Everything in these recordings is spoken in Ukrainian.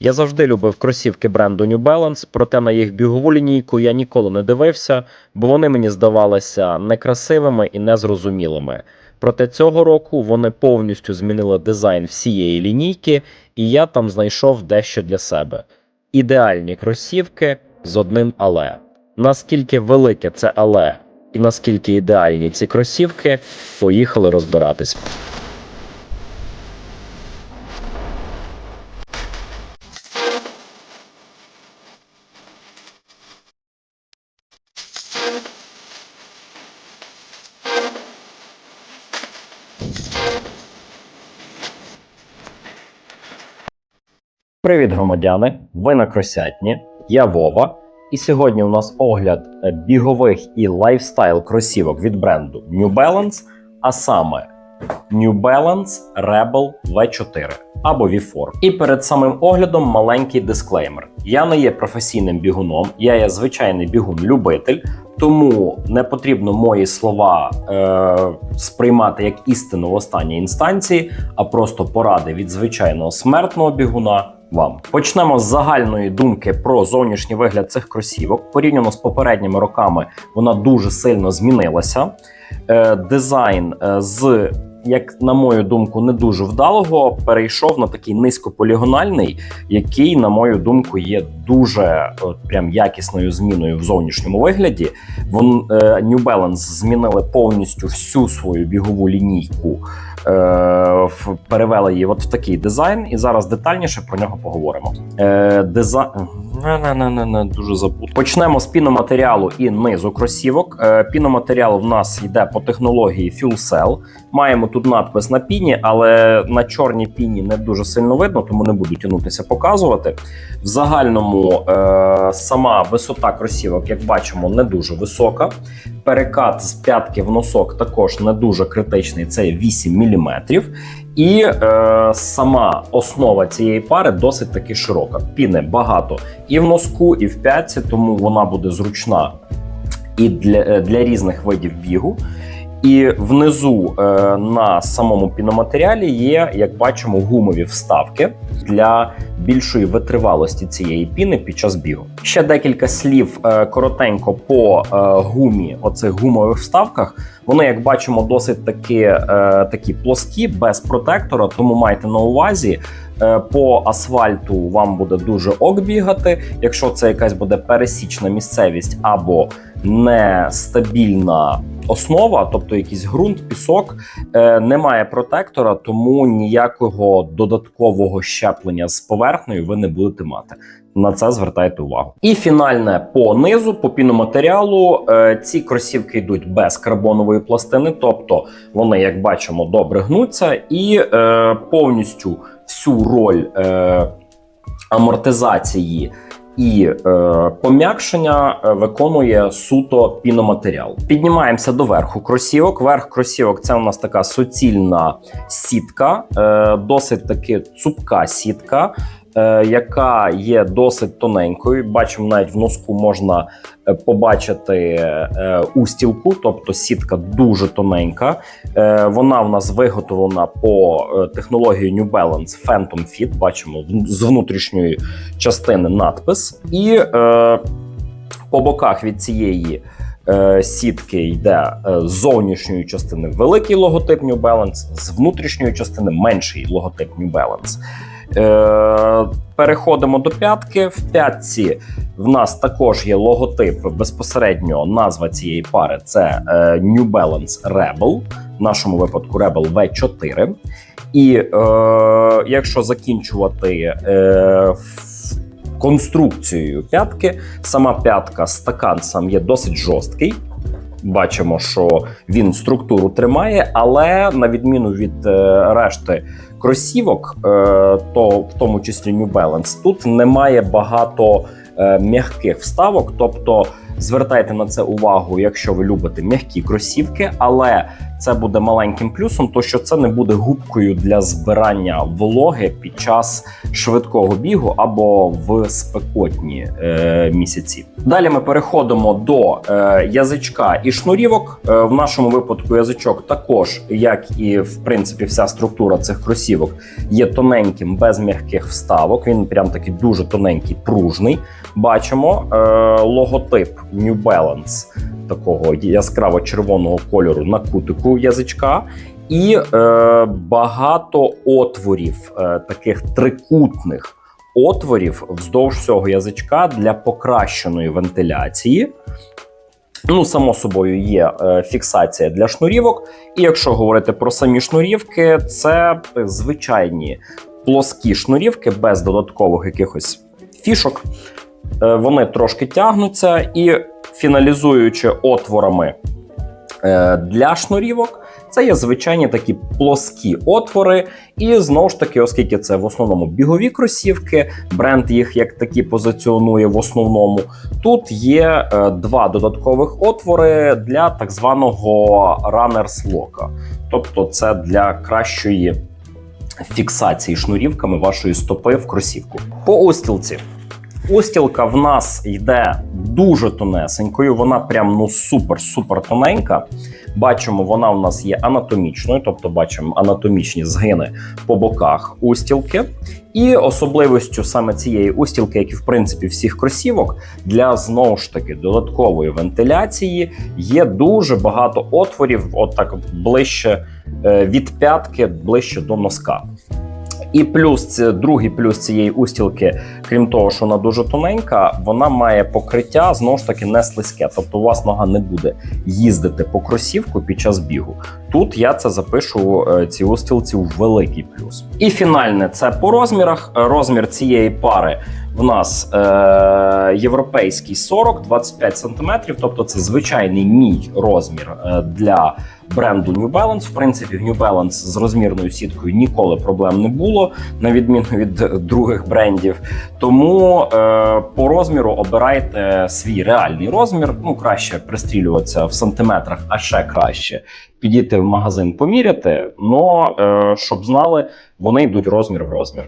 Я завжди любив кросівки бренду New Balance, проте на їх бігову лінійку я ніколи не дивився, бо вони мені здавалися некрасивими і незрозумілими. Проте цього року вони повністю змінили дизайн всієї лінійки, і я там знайшов дещо для себе. Ідеальні кросівки з одним але. Наскільки велике це але, і наскільки ідеальні ці кросівки, поїхали розбиратись. Привіт, громадяни! Ви на Кросятні. Я Вова. І сьогодні у нас огляд е, бігових і лайфстайл кросівок від бренду New Balance, а саме New Balance Rebel V4 або V4. І перед самим оглядом маленький дисклеймер. Я не є професійним бігуном, я є звичайний бігун-любитель, тому не потрібно мої слова е, сприймати як істину в останній інстанції, а просто поради від звичайного смертного бігуна. Вам почнемо з загальної думки про зовнішній вигляд цих кросівок. Порівняно з попередніми роками вона дуже сильно змінилася. Е, дизайн е, з, як на мою думку, не дуже вдалого перейшов на такий низькополігональний, який, на мою думку, є дуже от, прям якісною зміною в зовнішньому вигляді. Вон е, New Balance змінили повністю всю свою бігову лінійку. Е, перевели її от в такий дизайн, і зараз детальніше про нього поговоримо. Е, дизайн не дуже забув. Почнемо з піноматеріалу і низу кросівок. Е, піноматеріал в нас йде по технології Fuel Cell. Маємо тут надпис на піні, але на чорній піні не дуже сильно видно, тому не буду тягнутися показувати. В загальному сама висота кросівок, як бачимо, не дуже висока. Перекат з п'ятки в носок також не дуже критичний, це 8 мм. І е, сама основа цієї пари досить таки широка. Піни багато і в носку, і в п'ятці, тому вона буде зручна і для, е, для різних видів бігу. І внизу е, на самому піноматеріалі є, як бачимо, гумові вставки для більшої витривалості цієї піни під час бігу. Ще декілька слів е, коротенько по е, гумі, оцих гумових вставках. Вони, як бачимо, досить таки, такі плоскі, без протектора, тому майте на увазі. По асфальту вам буде дуже ок бігати. Якщо це якась буде пересічна місцевість або нестабільна основа, тобто якийсь ґрунт, пісок, е, немає протектора, тому ніякого додаткового щеплення з поверхнею ви не будете мати. На це звертайте увагу. І фінальне по низу, по піноматеріалу, е, ці кросівки йдуть без карбонової пластини, тобто вони, як бачимо, добре гнуться, і е, повністю всю роль е, амортизації і е, пом'якшення е, виконує суто піноматеріал. Піднімаємося до верху кросівок. Верх кросівок це у нас така суцільна сітка, е, досить таки цупка сітка. Е, Яка є досить тоненькою, бачимо, навіть в носку можна е, побачити е, устілку, тобто сітка дуже тоненька. Вона в нас виготовлена по технології New Balance Phantom Fit. Бачимо з внутрішньої частини надпис, і по боках від цієї сітки йде е, з зовнішньої частини великий логотип New Balance, з внутрішньої частини менший логотип New Balance. Е, переходимо до п'ятки. В п'ятці в нас також є логотип безпосередньо назва цієї пари це е, New Balance Rebel, в нашому випадку Rebel V4. І е, якщо закінчувати е, конструкцією п'ятки, сама п'ятка стакан сам є досить жорсткий. Бачимо, що він структуру тримає, але на відміну від е, решти кросівок, е, то в тому числі New Balance, тут немає багато е, м'яких вставок, тобто Звертайте на це увагу, якщо ви любите м'які кросівки, але це буде маленьким плюсом, то що це не буде губкою для збирання вологи під час швидкого бігу або в спекотні е, місяці. Далі ми переходимо до е, язичка і шнурівок. Е, в нашому випадку язичок також, як і в принципі вся структура цих кросівок, є тоненьким, без м'яких вставок. Він прям такий дуже тоненький, пружний. Бачимо е, логотип New Balance такого яскраво червоного кольору на кутику язичка. І е, багато отворів, е, таких трикутних отворів вздовж всього язичка для покращеної вентиляції. Ну, само собою, є е, фіксація для шнурівок. І якщо говорити про самі шнурівки, це звичайні плоскі шнурівки без додаткових якихось фішок. Е, вони трошки тягнуться і фіналізуючи отворами е, для шнурівок, це є звичайні такі плоскі отвори. І знову ж таки, оскільки це в основному бігові кросівки, бренд їх як такі позиціонує в основному. Тут є е, два додаткових отвори для так званого runners lock. Тобто, це для кращої фіксації шнурівками вашої стопи в кросівку. По устілці. Устілка в нас йде дуже тонесенькою, вона прям ну супер-супер тоненька. Бачимо, вона у нас є анатомічною, тобто бачимо анатомічні згини по боках устілки. І особливістю саме цієї устілки, як і в принципі всіх кросівок, для знову ж таки додаткової вентиляції є дуже багато отворів, от так ближче е, від п'ятки, ближче до носка. І плюс це другий плюс цієї устілки, крім того, що вона дуже тоненька, вона має покриття знову ж таки не слизьке. Тобто, у вас нога не буде їздити по кросівку під час бігу. Тут я це запишу е, ці устілці в великий плюс. І фінальне це по розмірах. Розмір цієї пари в нас е, європейський 40-25 см, тобто це звичайний мій розмір е, для бренду New Balance. В принципі, в New Balance з розмірною сіткою ніколи проблем не було, на відміну від других брендів. Тому е, по розміру обирайте свій реальний розмір. Ну, краще пристрілюватися в сантиметрах, а ще краще підійти в магазин поміряти. Но е, щоб знали, вони йдуть розмір в розмір.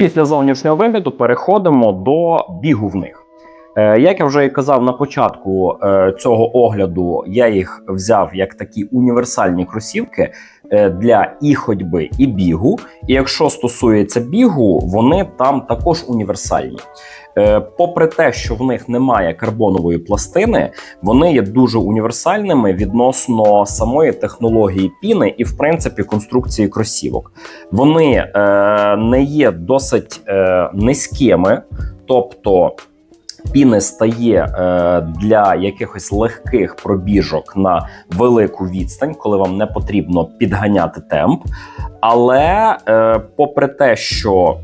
Після зовнішнього вигляду переходимо до бігу в них. Е, Як я вже і казав на початку е, цього огляду, я їх взяв як такі універсальні кросівки для і ходьби, і бігу. І якщо стосується бігу, вони там також універсальні. Е, Попри те, що в них немає карбонової пластини, вони є дуже універсальними відносно самої технології піни і, в принципі, конструкції кросівок. Вони е, не є досить е, низькими, тобто. Піни стає е, для якихось легких пробіжок на велику відстань, коли вам не потрібно підганяти темп. Але е, попри те, що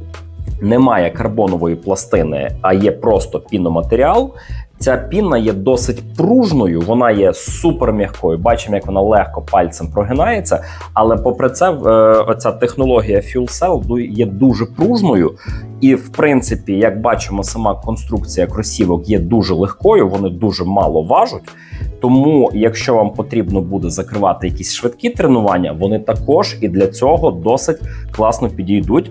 немає карбонової пластини, а є просто піноматеріал. Ця піна є досить пружною, вона є супер м'якою. Бачимо, як вона легко пальцем прогинається. Але попри це, е, оця технологія Fuel Cell є дуже пружною. І, в принципі, як бачимо, сама конструкція кросівок є дуже легкою, вони дуже мало важать. Тому, якщо вам потрібно буде закривати якісь швидкі тренування, вони також і для цього досить класно підійдуть.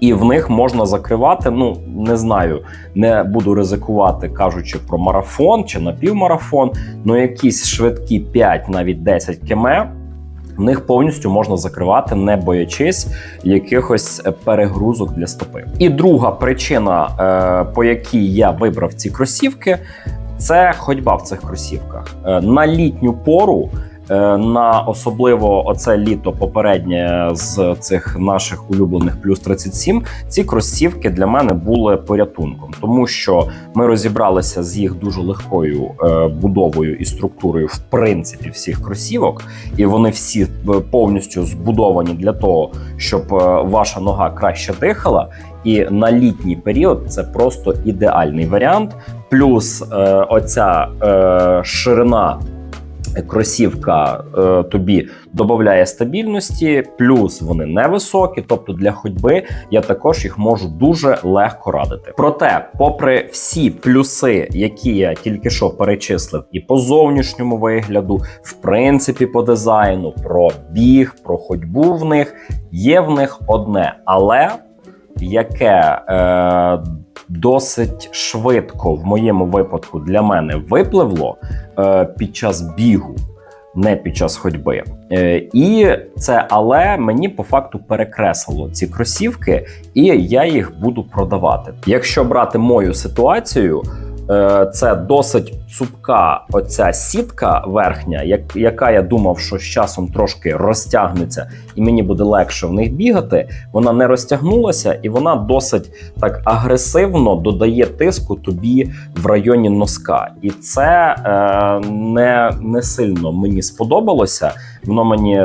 І в них можна закривати. Ну не знаю, не буду ризикувати, кажучи про марафон чи напівмарафон. Ну якісь швидкі 5, навіть 10 км, в них повністю можна закривати, не боячись якихось перегрузок для стопи. І друга причина, е, по якій я вибрав ці кросівки, це ходьба в цих кросівках Е, на літню пору. Е, На особливо оце літо попереднє з цих наших улюблених плюс 37, ці кросівки для мене були порятунком, тому що ми розібралися з їх дуже легкою е, будовою і структурою, в принципі, всіх кросівок, і вони всі е, повністю збудовані для того, щоб ваша нога краще дихала. І на літній період це просто ідеальний варіант. Плюс е, оця е, ширина кросівка е, тобі додає стабільності, плюс вони невисокі, тобто для ходьби я також їх можу дуже легко радити. Проте, попри всі плюси, які я тільки що перечислив, і по зовнішньому вигляду, в принципі, по дизайну, про біг, про ходьбу в них, є в них одне, але яке е, досить швидко в моєму випадку для мене випливло е, під час бігу, не під час ходьби. Е, і це але мені по факту перекреслило ці кросівки, і я їх буду продавати. Якщо брати мою ситуацію. Е, Це досить цупка оця сітка верхня, як, яка я думав, що з часом трошки розтягнеться, і мені буде легше в них бігати. Вона не розтягнулася, і вона досить так агресивно додає тиску тобі в районі носка. І це е, не, не сильно мені сподобалося. Воно мені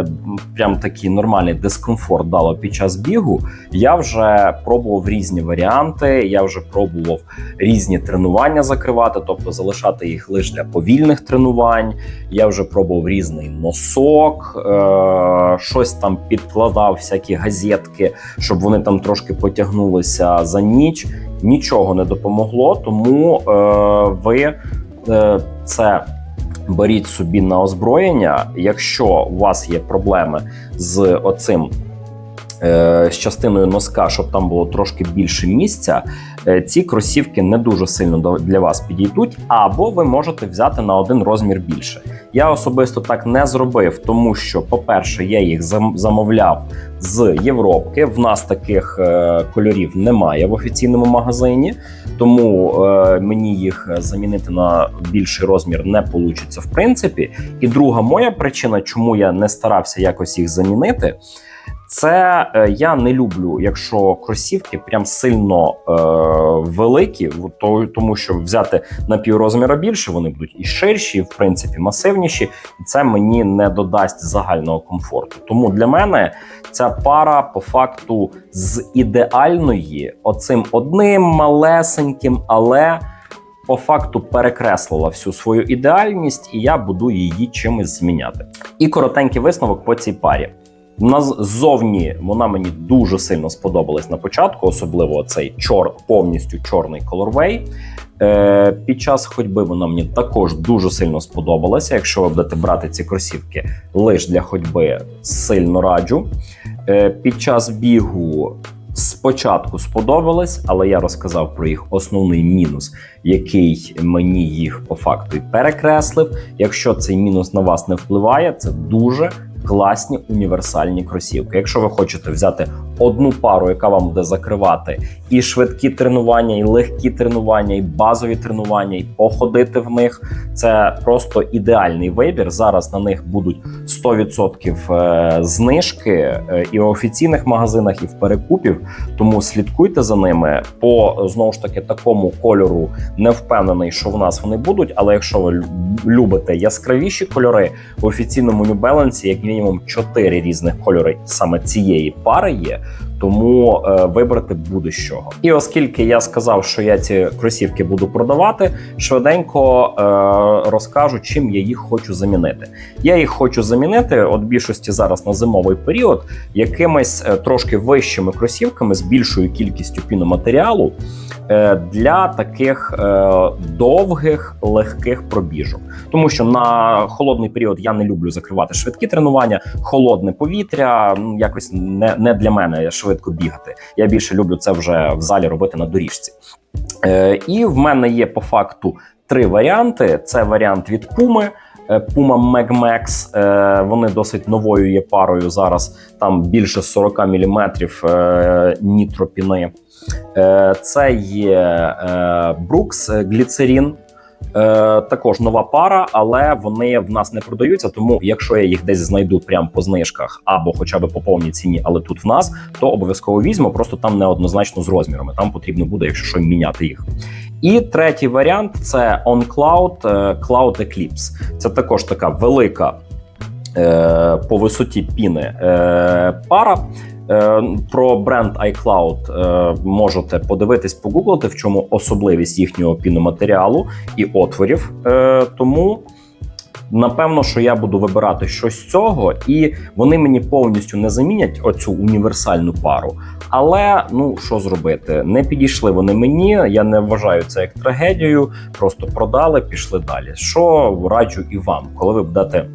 прям такий нормальний дискомфорт дало під час бігу. Я вже пробував різні варіанти. Я вже пробував різні тренування закривати, тобто залишати їх лише для повільних тренувань. Я вже пробував різний носок, е- щось там підкладав, всякі газетки, щоб вони там трошки потягнулися за ніч. Нічого не допомогло, тому е- ви е- це. Беріть собі на озброєння. Якщо у вас є проблеми з оцим е, з частиною носка, щоб там було трошки більше місця, е, ці кросівки не дуже сильно для вас підійдуть, або ви можете взяти на один розмір більше. Я особисто так не зробив, тому що, по-перше, я їх замовляв з Європки. В нас таких е, кольорів немає в офіційному магазині, тому е, мені їх замінити на більший розмір не вийде в принципі. І друга моя причина, чому я не старався якось їх замінити. Це е, я не люблю, якщо кросівки прям сильно е, великі, то, тому що взяти на піврозміра більше, вони будуть і ширші, і в принципі масивніші, і це мені не додасть загального комфорту. Тому для мене ця пара по факту з ідеальної, оцим одним малесеньким, але по факту перекреслила всю свою ідеальність, і я буду її чимось зміняти. І коротенький висновок по цій парі. Вона вона мені дуже сильно сподобалась на початку, особливо цей чор, повністю чорний колорвей. Е, під час ходьби вона мені також дуже сильно сподобалася. Якщо ви будете брати ці кросівки лише для ходьби, сильно раджу. Е, під час бігу спочатку сподобалось, але я розказав про їх основний мінус, який мені їх по факту і перекреслив. Якщо цей мінус на вас не впливає, це дуже класні універсальні кросівки. Якщо ви хочете взяти одну пару, яка вам буде закривати і швидкі тренування, і легкі тренування, і базові тренування, і походити в них, це просто ідеальний вибір. Зараз на них будуть 100% е, знижки е, і в офіційних магазинах, і в перекупів. Тому слідкуйте за ними. По знову ж таки такому кольору не впевнений, що в нас вони будуть. Але якщо ви любите яскравіші кольори, в офіційному New Balance як мінімум 4 різних кольори саме цієї пари є. Тому е, вибрати буде з чого. І оскільки я сказав, що я ці кросівки буду продавати, швиденько е, розкажу, чим я їх хочу замінити. Я їх хочу замінити, от більшості зараз на зимовий період, якимись е, трошки вищими кросівками з більшою кількістю піноматеріалу е, для таких е, довгих легких пробіжок. Тому що на холодний період я не люблю закривати швидкі тренування, холодне повітря ну, якось не, не для мене швидко бігати. Я більше люблю це вже в залі робити на доріжці. Е, і в мене є по факту три варіанти: це варіант від Puma, е, Puma Mag Max. Е, Вони досить новою є парою зараз. Там більше 40 мм е, нітропіни. Е, Це є Brooks гліцерін. Е, також нова пара, але вони в нас не продаються. Тому, якщо я їх десь знайду прямо по знижках або хоча б по повній ціні, але тут в нас, то обов'язково візьму. Просто там неоднозначно з розмірами. Там потрібно буде, якщо що, міняти їх. І третій варіант це OnCloud е, Cloud Eclipse. Це також така велика е, по висоті піни е, пара. Е, Про бренд iCloud е, можете подивитись, погуглити, в чому особливість їхнього піноматеріалу і отворів. Е, Тому напевно, що я буду вибирати щось з цього, і вони мені повністю не замінять оцю універсальну пару. Але ну що зробити? Не підійшли вони мені. Я не вважаю це як трагедію. Просто продали, пішли далі. Що раджу і вам, коли ви будете.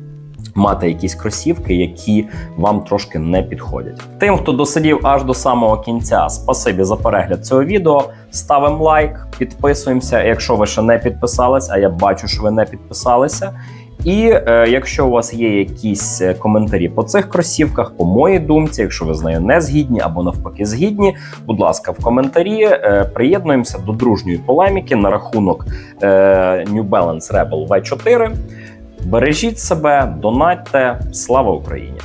Мати якісь кросівки, які вам трошки не підходять. Тим, хто досидів аж до самого кінця, спасибі за перегляд цього відео. Ставимо лайк, підписуємося, якщо ви ще не підписались, а я бачу, що ви не підписалися. І е, якщо у вас є якісь е, коментарі по цих кросівках, по моїй думці, якщо ви з нею не згідні або навпаки згідні, будь ласка, в коментарі е, приєднуємося до дружньої полеміки на рахунок е, New Balance Rebel V4. Бережіть себе, донатьте. Слава Україні!